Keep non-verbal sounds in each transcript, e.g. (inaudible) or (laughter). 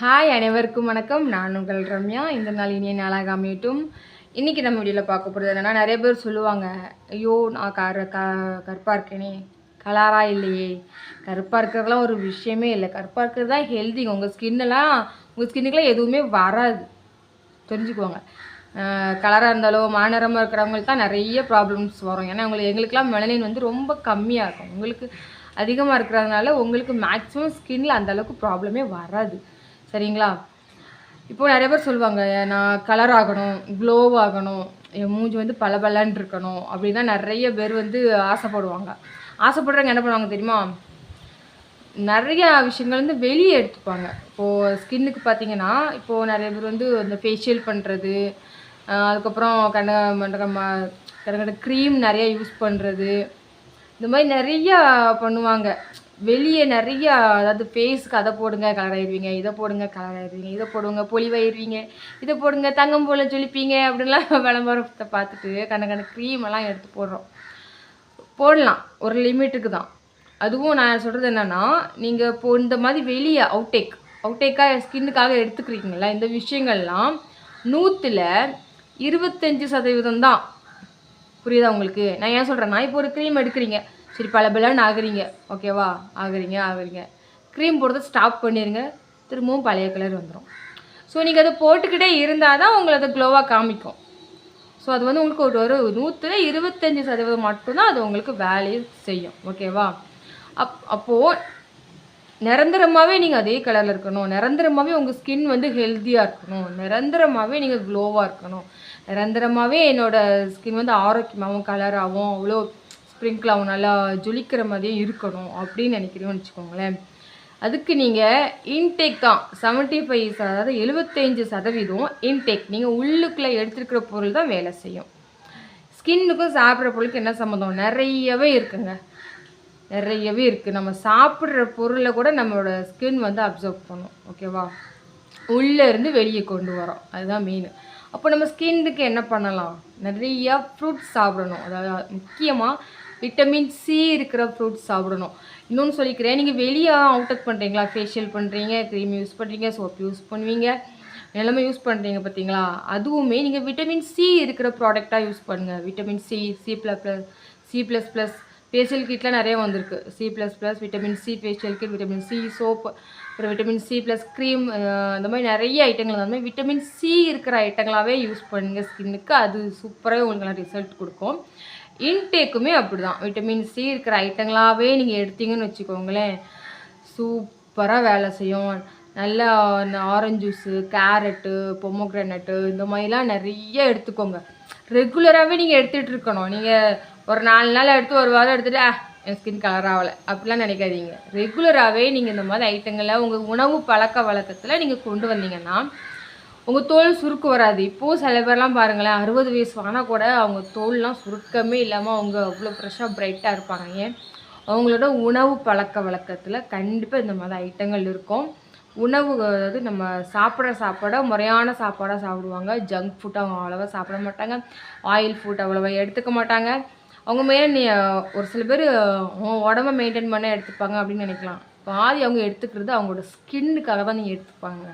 Hi அனைவருக்கும் வணக்கம். நான் உங்கள் ரம்யா. இந்த நாள் இனிய நாளாக அமையட்டும். இன்றைக்கி நம்ம வீடியோவில் பார்க்க போகிறது என்னென்னா நிறைய பேர் சொல்லுவாங்க ஐயோ நான் கரு க கருப்பாக இருக்கேனே. கலராக இல்லையே. கருப்பாக இருக்கிறதுலாம் ஒரு விஷயமே இல்லை. கருப்பாக இருக்கிறது தான் ஹெல்திங்க உங்கள் ஸ்கின்னெல்லாம் உங்கள் ஸ்கின்னுக்கெலாம் எதுவுமே வராது. தெரிஞ்சுக்குவாங்க. கலராக இருந்தாலோ மாநிறமாக இருக்கிறவங்களுக்கு தான் நிறைய ப்ராப்ளம்ஸ் வரும். ஏன்னா உங்களுக்கு எங்களுக்கெல்லாம் மெலனின் வந்து ரொம்ப கம்மியாக இருக்கும். உங்களுக்கு அதிகமாக இருக்கிறதுனால உங்களுக்கு மேக்ஸிமம் ஸ்கின்னில் அந்த அளவுக்கு ப்ராப்ளமே வராது. சரிங்களா? இப்போது நிறைய பேர் சொல்லுவாங்க நான் கலர் ஆகணும் க்ளோ ஆகணும் என் மூஞ்சி வந்து பளபளன்னு இருக்கணும் அப்படின்னா நிறைய பேர் வந்து ஆசைப்படுவாங்க. ஆசைப்படுறவங்க என்ன பண்ணுவாங்க தெரியுமா? நிறைய விஷயங்கள் வந்து வெளியே எடுத்துப்பாங்க. இப்போது ஸ்கின்னுக்கு பார்த்தீங்கன்னா இப்போது நிறைய பேர் வந்து இந்த ஃபேஷியல் பண்ணுறது அதுக்கப்புறம் கண்ட கண்ட க்ரீம் நிறையா யூஸ் பண்ணுறது இந்த மாதிரி நிறையா பண்ணுவாங்க. வெளியே நிறையா அதாவது ஃபேஸுக்கு அதை போடுங்க கலர் ஆயிடுவீங்க இதை போடுங்க கலர் ஆயிடுவீங்க இதை போடுங்க பொலிவாயிருவீங்க இதை போடுங்க தங்கம் போல ஜொலிப்பீங்க அப்படின்லாம் (laughs) விளம்பரத்தை பார்த்துட்டு கண்ண கண்ண க்ரீம் எல்லாம் எடுத்து போடுறோம். போடலாம் ஒரு லிமிட்டுக்கு தான். அதுவும் நான் சொல்கிறது என்னென்னா நீங்கள் இப்போ இந்த மாதிரி வெளியே அவுட்டேக் அவுட்டேக்காக ஸ்கின்னுக்காக எடுத்துக்கிறீங்களா இந்த விஷயங்கள்லாம் நூற்றில் இருபத்தஞ்சி சதவீதம் தான். புரியுதா உங்களுக்கு? நான் ஏன் சொல்கிறேன்னா இப்போ ஒரு க்ரீம் எடுக்கிறீங்க. சரி பல பலன்னு ஆகுறீங்க. ஓகேவா ஆகுறீங்க ஆகுறீங்க. க்ரீம் போடுறத ஸ்டாப் பண்ணிடுங்க திரும்பவும் பழைய கலர் வந்துடும் ஸோ நீங்கள் அதை போட்டுக்கிட்டே இருந்தால் தான் உங்களை அதை க்ளோவாக காமிக்கும். ஸோ அது வந்து உங்களுக்கு ஒரு ஒரு நூற்றில் இருபத்தஞ்சி சதவீதம் மட்டும்தான் அது உங்களுக்கு வேலையை செய்யும். ஓகேவா அப் அப்போது நிரந்தரமாகவே நீங்கள் அதே கலரில் இருக்கணும். நிரந்தரமாகவே உங்கள் ஸ்கின் வந்து ஹெல்த்தியாக இருக்கணும். நிரந்தரமாகவே நீங்கள் க்ளோவாக இருக்கணும். நிரந்தரமாகவே என்னோடய ஸ்கின் வந்து ஆரோக்கியமாகவும் கலராகவும் அவ்வளோ ஸ்ப்ரிங்கிளாகவும் நல்லா ஜொலிக்கிற மாதிரியே இருக்கணும் அப்படின்னு நினைக்கிறீங்கன்னு வச்சுக்கோங்களேன். அதுக்கு நீங்கள் இன்டேக் தான் செவன்ட்டி ஃபைவ் அதாவது எழுபத்தஞ்சு சதவீதம் இன்டேக் நீங்கள் உள்ளுக்குள்ளே எடுத்துருக்கிற பொருள் தான் வேலை செய்யும். ஸ்கின்னுக்கும் சாப்பிட்ற பொருளுக்கு என்ன சம்மந்தம்? நிறையவே இருக்குங்க. நிறையவே இருக்குது நம்ம சாப்பிட்ற பொருளை கூட நம்மளோட ஸ்கின் வந்து அப்சர்வ் பண்ணும். ஓகேவா உள்ளே இருந்து வெளியே கொண்டு வரோம். அதுதான் மெயின் அப்போ நம்ம ஸ்கின்னுக்கு என்ன பண்ணலாம்? நிறையா ஃப்ரூட்ஸ் சாப்பிடணும். அதாவது முக்கியமாக விட்டமின் சி இருக்கிற ஃப்ரூட்ஸ் சாப்பிடணும். இன்னொன்று சொல்லிக்கிறேன் நீங்கள் வெளியே அவுட் பண்ணுறீங்களா ஃபேஷியல் பண்ணுறீங்க க்ரீம் யூஸ் பண்ணுறீங்க சோப் யூஸ் பண்ணுவீங்க. எல்லாமே யூஸ் பண்ணுறீங்க பார்த்தீங்களா அதுவுமே நீங்கள் விட்டமின் சி இருக்கிற ப்ராடக்டாக யூஸ் பண்ணுங்கள் vitamin C C plus plus C plus plus facial கிட்லாம் நிறைய வந்திருக்கு. C plus plus vitamin C facial kit vitamin C soap அப்புறம் விட்டமின் சி ப்ளஸ் க்ரீம் அந்த மாதிரி நிறைய ஐட்டங்கள் அந்த மாதிரி விட்டமின் சி இருக்கிற ஐட்டங்களாகவே யூஸ் பண்ணுங்கள் ஸ்கின்னுக்கு அது சூப்பராக உங்களுக்கு ரிசல்ட் கொடுக்கும். இன்டேக்குமே அப்படி தான் விட்டமின் சி இருக்கிற ஐட்டங்களாகவே நீங்கள் எடுத்தீங்கன்னு வச்சுக்கோங்களேன். சூப்பராக வேலை செய்யும். நல்லா இந்த ஆரஞ்சு ஜூஸு கேரட்டு பொமோக்ரனட்டு இந்த மாதிரிலாம் நிறைய எடுத்துக்கோங்க. ரெகுலராகவே நீங்கள் எடுத்துகிட்டு இருக்கணும். நீங்கள் ஒரு நாலு நாள் எடுத்து ஒரு வாரம் எடுத்துகிட்டு என் ஸ்கின் கலர் ஆகலை. அப்படிலாம் நினைக்காதீங்க. ரெகுலராகவே நீங்கள் இந்த மாதிரி ஐட்டங்களை உங்கள் உணவு பழக்க வழக்கத்தில் நீங்கள் கொண்டு வந்தீங்கன்னா உங்கள் தோல் சுருக்கு வராது. இப்போது சில பேர்லாம் பாருங்களேன் அறுபது வயசு ஆனால் கூட அவங்க தோல்லாம் சுருக்கமே இல்லாமல் அவங்க அவ்வளோ ஃப்ரெஷ்ஷாக ப்ரைட்டாக இருப்பாங்க. ஏன்? அவங்களோட உணவு பழக்க வழக்கத்தில் கண்டிப்பாக இந்த மாதிரி ஐட்டங்கள் இருக்கும். உணவு அதாவது நம்ம சாப்பிட்ற சாப்பாட முறையான சாப்பாடாக சாப்பிடுவாங்க. ஜங்க் ஃபுட் அவங்க அவ்வளோவா சாப்பிட மாட்டாங்க. ஆயில் ஃபுட் அவ்வளோவா எடுத்துக்க மாட்டாங்க. அவங்க மேலே நீ ஒரு சில பேர் உடம்ப மெயின்டைன் பண்ண எடுத்துப்பாங்க அப்படின்னு நினைக்கலாம். பாதி அவங்க எடுத்துக்கிறது அவங்களோட ஸ்கின்னுக்காக தான் நீங்கள் எடுத்துப்பாங்க.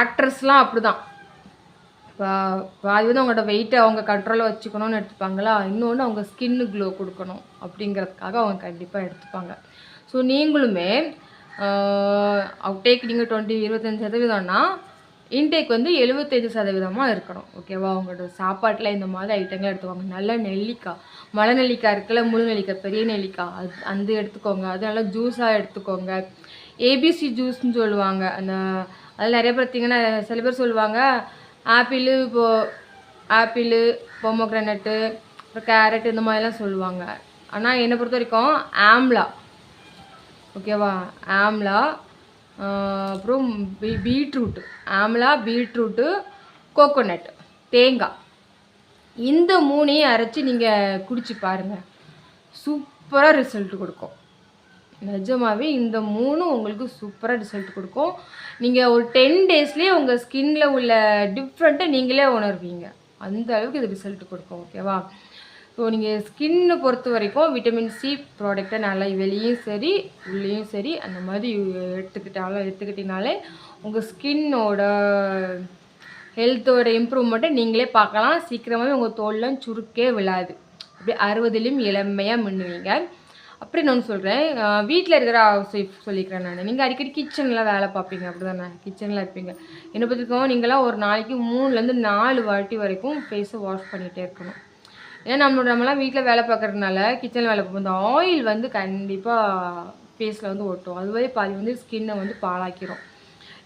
ஆக்ட்ரஸ்லாம் அப்படி தான் பாதி வந்து அவங்களோட வெயிட்டை அவங்க கண்ட்ரோலில் வச்சுக்கணும்னு எடுத்துப்பாங்களா? இன்னொன்று அவங்க ஸ்கின்னு க்ளோ கொடுக்கணும் அப்படிங்கிறதுக்காக அவங்க கண்டிப்பாக எடுத்துப்பாங்க. ஸோ நீங்களுமே அவுட்டேக் நீங்கள் டுவெண்ட்டி இருபத்தஞ்சி சதவீதம்னா இன்டேக் வந்து எழுபத்தஞ்சு சதவீதமாக இருக்கணும். ஓகேவா அவங்களோட சாப்பாட்டில் இந்த மாதிரி ஐட்டங்கள் எடுத்துக்கோங்க நல்ல நெல்லிக்காய் மலை நெல்லிக்காய் இருக்குல்ல முழு நெல்லிக்காய் பெரிய நெல்லிக்காய் அது அந்த எடுத்துக்கோங்க. அது நல்லா ஜூஸாக எடுத்துக்கோங்க. ஏபிசி ஜூஸ்ன்னு சொல்லுவாங்க. அந்த அதில் நிறைய பார்த்தீங்கன்னா சில பேர் சொல்லுவாங்க ஆப்பிள் இப்போ ஆப்பிள் பொமோக்ரனட்டு அப்புறம் கேரட் இந்த மாதிரிலாம் சொல்லுவாங்க. ஆனால் என்னை பொறுத்த வரைக்கும் ஆம்லா. ஓகேவா ஆம்லா அப்புறம் பீ பீட்ரூட்டு ஆம்லா பீட்ரூட்டு கோகோனட் தேங்காய். இந்த மூணையும் அரைச்சி நீங்கள் குடிச்சு பாருங்கள் சூப்பராக ரிசல்ட் கொடுக்கும். நிஜமாகவே இந்த மூணும் உங்களுக்கு சூப்பராக ரிசல்ட் கொடுக்கும். நீங்கள் ஒரு டென் டேஸ்லேயே உங்கள் ஸ்கின்னில் உள்ள டிஃப்ரெண்ட்டை நீங்களே உணர்வீங்க. அந்த அளவுக்கு இது ரிசல்ட் கொடுக்கும் ஓகேவா ஸோ நீங்கள் ஸ்கின்னை பொறுத்த வரைக்கும் விட்டமின் சி ப்ராடக்டை நல்லா வெளியும் சரி உள்ளேயும் சரி அந்த மாதிரி எடுத்துக்கிட்டாலும் எடுத்துக்கிட்டினாலே உங்கள் ஸ்கின்னோட ஹெல்த்தோட இம்ப்ரூவ்மெண்ட்டை நீங்களே பார்க்கலாம். சீக்கிரமாகவே உங்கள் தோல்லாம் சுருக்கே விழாது. அப்படியே அறுபதுலேயும் இளமையாக மின்னுவீங்க. அப்படி நான் சொல்கிறேன் வீட்டில் இருக்கிற ஹவுஸ் ஒய்ஃப் சொல்லிக்கிறேன் நான். நீங்கள் அடிக்கடி கிச்சனில் வேலை பார்ப்பீங்க. அப்படி தானே கிச்சனில் இருப்பீங்க. என்னை பார்த்துக்கோ நீங்களாம் ஒரு நாளைக்கு மூணுலேருந்து நாலு வாட்டி வரைக்கும் ஃபேஸை வாஷ் பண்ணிகிட்டே இருக்கணும். ஏன்னா நம்மளோட நம்மளாம் வீட்டில் வேலை பார்க்குறதுனால கிச்சனில் வேலை பார்ப்போம் இந்த ஆயில் வந்து கண்டிப்பாக ஃபேஸில் வந்து ஒட்டும். அதுவே பாதி வந்து ஸ்கின்னை வந்து பாழாக்கிறோம்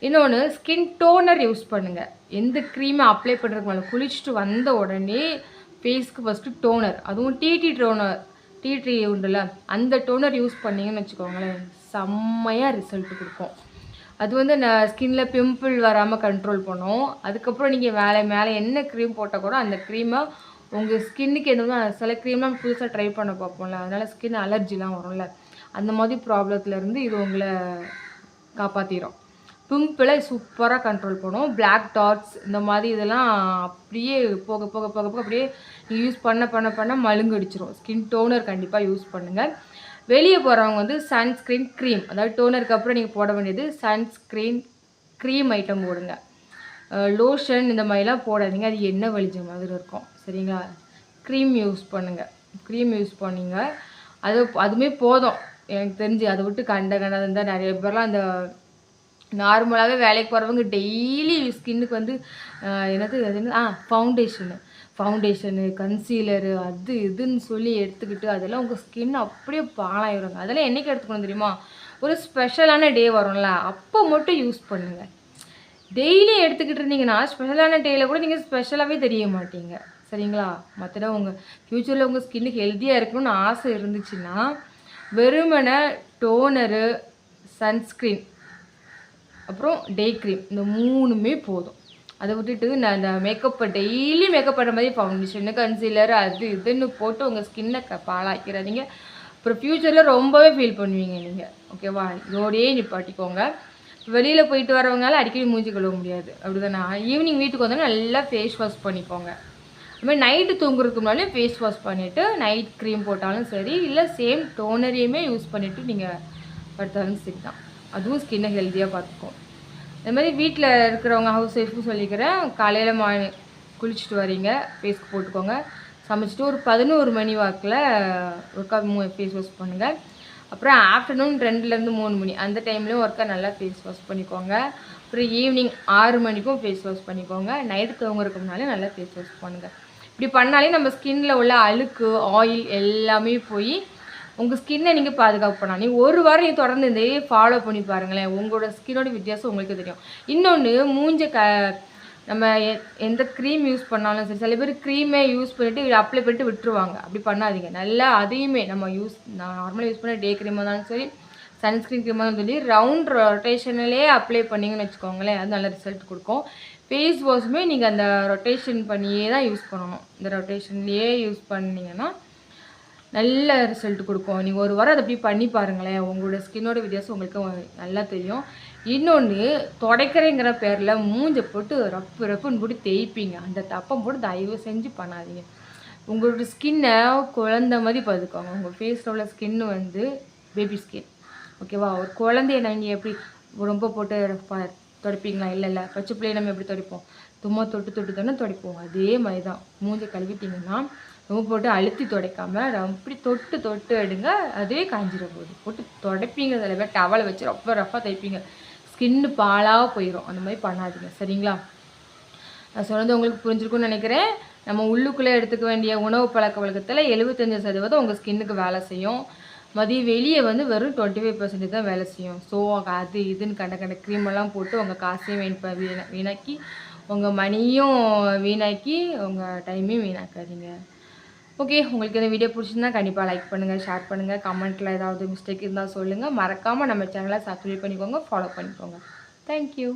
இன்னொன்று ஸ்கின் டோனர் யூஸ் பண்ணுங்கள் எந்த க்ரீமை அப்ளை பண்ணுறதுக்கு மேலே குளிச்சுட்டு வந்த உடனே ஃபேஸ்க்கு ஃபஸ்ட்டு டோனர் அதுவும் டிடி டோனர் டீ ட்ரீ உண்டுல அந்த டோனர் யூஸ் பண்ணிங்கன்னு வச்சுக்கோங்களேன் செம்மையாக ரிசல்ட் கொடுக்கும். அது வந்து நான் ஸ்கின்ல பிம்பிள் வராமல் கண்ட்ரோல் பண்ணும். அதுக்கப்புறம் நீங்கள் மேலே மேலே என்ன க்ரீம் போட்டால் கூட அந்த க்ரீமை உங்கள் ஸ்கின்னுக்கு எதுவும் சில க்ரீம்லாம் புதுசாக ட்ரை பண்ண பார்ப்போம்ல அதனால் ஸ்கின் அலர்ஜிலாம் வரும்ல அந்த மாதிரி ப்ராப்ளத்துலேருந்து இது உங்களை காப்பாற்றிடும் பிம்பிளை சூப்பராக கண்ட்ரோல் பண்ணும் பிளாக் டாட்ஸ் இந்த மாதிரி இதெல்லாம் அப்படியே போக போக போக போக அப்படியே யூஸ் பண்ண பண்ண பண்ண மழுங்கடிச்சிரும். ஸ்கின் டோனர் கண்டிப்பாக யூஸ் பண்ணுங்கள் வெளியே போகிறவங்க வந்து சன்ஸ்க்ரீன் க்ரீம் அதாவது டோனருக்கு அப்புறம் நீங்கள் போட வேண்டியது சன்ஸ்க்ரீன் க்ரீம் ஐட்டம் போடுங்க. லோஷன் இந்த மாதிரிலாம் போடாதீங்க. அது என்ன வலிஞ்ச மாதிரி இருக்கும். சரிங்களா? க்ரீம் யூஸ் பண்ணுங்கள் க்ரீம் யூஸ் பண்ணிங்க. அது அதுவுமே போதும். எனக்கு தெரிஞ்சு அதை விட்டு கண்ட கண்டது இருந்தால் நிறைய பேர்லாம் அந்த நார்மலாகவே வேலைக்கு போகிறவங்க டெய்லி ஸ்கின்னுக்கு வந்து என்னது அது என்ன? ஆ ஃபவுண்டேஷனு ஃபவுண்டேஷனு கன்சீலரு அது இதுன்னு சொல்லி எடுத்துக்கிட்டு அதெல்லாம் உங்கள் ஸ்கின் அப்படியே பாலாயிடுங்க அதெல்லாம் என்றைக்கு எடுத்துக்கணும் தெரியுமா? ஒரு ஸ்பெஷலான டே வரும்ல அப்போ மட்டும் யூஸ் பண்ணுங்கள் டெய்லி எடுத்துக்கிட்டு இருந்தீங்கன்னா ஸ்பெஷலான டேயில் கூட நீங்கள் ஸ்பெஷலாகவே தெரிய மாட்டீங்க. சரிங்களா? மற்றட உங்கள் ஃப்யூச்சரில் உங்கள் ஸ்கின்னுக்கு ஹெல்த்தியாக இருக்கணும்னு ஆசை இருந்துச்சுன்னா வெறுமனை டோனரு சன்ஸ்க்ரீன் அப்புறம் டே க்ரீம் இந்த மூணுமே போதும். அதை விட்டுட்டு நான் அந்த மேக்கப்பை டெய்லி மேக்கப் பண்ணுற மாதிரி ஃபவுண்டேஷனு கன்சீலர் அது இதுன்னு போட்டு உங்கள் ஸ்கின்னை க பாலாக்கிறாதீங்க அப்புறம் ஃப்யூச்சரில் ரொம்பவே ஃபீல் பண்ணுவீங்க நீங்கள் ஓகேவா இதோடையே நிப்பாட்டிக்கோங்க. வெளியில் போயிட்டு வரவங்களால அடிக்கடி மூஞ்சி கழுவ முடியாது. அப்படி தானே ஈவினிங் வீட்டுக்கு வந்தோன்னா நல்லா ஃபேஸ் வாஷ் பண்ணிக்கோங்க. அதுமாதிரி நைட்டு தூங்குறதுக்கு முன்னாலே ஃபேஸ் வாஷ் பண்ணிவிட்டு நைட் க்ரீம் போட்டாலும் சரி இல்லை சேம் டோனரையுமே யூஸ் பண்ணிவிட்டு நீங்கள் படுத்தாலும் சரி தான். அதுவும் ஸ்கின்னை ஹெல்த்தியாக பார்த்துக்கும். இந்த மாதிரி வீட்டில் இருக்கிறவங்க ஹவுஸ் ஒய்ஃபும் சொல்லிக்கிறேன் காலையில் மா குளிச்சுட்டு வரீங்க ஃபேஸ்க்கு போட்டுக்கோங்க. சமைச்சிட்டு ஒரு பதினோரு மணி வாக்கில் ஒர்க்கா மூ ஃபேஸ் வாஷ் பண்ணுங்கள் அப்புறம் ஆஃப்டர்நூன் ரெண்டுலேருந்து மூணு மணி அந்த டைம்லேயும் ஒர்க்காக நல்லா ஃபேஸ் வாஷ் பண்ணிக்கோங்க. அப்புறம் ஈவினிங் ஆறு மணிக்கும் ஃபேஸ் வாஷ் பண்ணிக்கோங்க. நைட்டு தூங்குறதுக்கு நல்லா ஃபேஸ் வாஷ் பண்ணுங்கள் இப்படி பண்ணாலே நம்ம ஸ்கின்னில் உள்ள அழுக்கு ஆயில் எல்லாமே போய் உங்கள் ஸ்கின்னை நீங்கள் பாதுகாப்பு பண்ணலாம். நீ ஒரு வாரம் நீ தொடர்ந்து இந்த ஃபாலோ பண்ணி பாருங்களேன். உங்களோட ஸ்கின்னோட வித்தியாசம் உங்களுக்கு தெரியும். இன்னொன்று மூஞ்ச க நம்ம எந்த க்ரீம் யூஸ் பண்ணாலும் சரி சில பேர் க்ரீமே யூஸ் பண்ணிவிட்டு அப்ளை பண்ணிட்டு விட்டுருவாங்க. அப்படி பண்ணாதீங்க. நல்லா அதையுமே நம்ம யூஸ் நான் நார்மலாக யூஸ் பண்ண டே க்ரீமாக இருந்தாலும் சரி சன்ஸ்க்ரீன் க்ரீமாக இருந்தாலும் சொல்லி ரவுண்ட் ரொட்டேஷனிலே அப்ளை பண்ணிங்கன்னு வச்சுக்கோங்களேன். அது நல்ல ரிசல்ட் கொடுக்கும். ஃபேஸ் வாஷுமே நீங்கள் அந்த ரொட்டேஷன் பண்ணியே தான் யூஸ் பண்ணணும். இந்த ரொட்டேஷன்லேயே யூஸ் பண்ணிங்கன்னா நல்ல ரிசல்ட் கொடுக்கும். நீங்கள் ஒரு வாரம் அதை அப்படி பண்ணி பாருங்களேன். உங்களோட ஸ்கின்னோட வித்தியாசம் உங்களுக்கு நல்லா தெரியும். இன்னொன்று தொடக்கிறேங்கிற பேரில் மூஞ்சை போட்டு ரப்பு ரப்புன்னு போட்டு தேய்ப்பீங்க. அந்த தப்பம் போட்டு தயவு செஞ்சு பண்ணாதீங்க. உங்களோட ஸ்கின்னை குழந்த மாதிரி பார்த்துக்கோங்க உங்கள் ஃபேஸில் உள்ள ஸ்கின்னு வந்து பேபி ஸ்கின் ஓகேவா ஒரு குழந்தைய நீங்கள் எப்படி ரொம்ப போட்டு துடைப்பீங்களா? இல்லை இல்லை. பச்சை பிள்ளைய நம்ம எப்படி துடைப்போம்? சும்மா தொட்டு தொட்டு தானே துடைப்போம். அதே மாதிரி தான் மூஞ்சை கழுவிட்டிங்கன்னா ரொம்ப போட்டு அழுத்தி துடைக்காமல் அப்படி தொட்டு தொட்டு எடுங்க. அதுவே காஞ்சிட போகுது போட்டு துடைப்பீங்க சில பேர் டவலை வச்சு ரொம்ப ரஃபாக தைப்பீங்க ஸ்கின்னு பாலாக போயிடும் அந்த மாதிரி பண்ணாதீங்க. சரிங்களா? நான் சொன்னது உங்களுக்கு புரிஞ்சிருக்கும்னு நினைக்கிறேன். நம்ம உள்ளுக்குள்ளே எடுத்துக்க வேண்டிய உணவு பழக்க வழக்கத்தில் எழுபத்தஞ்சு சதவீதம் உங்கள் ஸ்கின்னுக்கு வேலை செய்யும். மதியம் வெளியே வந்து வெறும் டுவெண்ட்டி ஃபைவ் பர்சன்டேஜ் தான் வேலை செய்யும். ஸோ அது இதுன்னு கண்ட கண்ட க்ரீமெல்லாம் போட்டு உங்கள் காசையும் வீண் வீணாக்கி உங்கள் மணியும் வீணாக்கி உங்கள் டைமையும் வீணாக்காதீங்க. ஓகே உங்களுக்கு இந்த வீடியோ பிடிச்சிருந்தா கண்டிப்பாக லைக் பண்ணுங்கள் ஷேர் பண்ணுங்கள் கமெண்ட்டில் ஏதாவது மிஸ்டேக் இருந்தால் சொல்லுங்கள் மறக்காமல் நம்ம சேனலை சப்ஸ்கிரைப் பண்ணிக்கோங்க ஃபாலோ பண்ணிக்கோங்க. தேங்க்யூ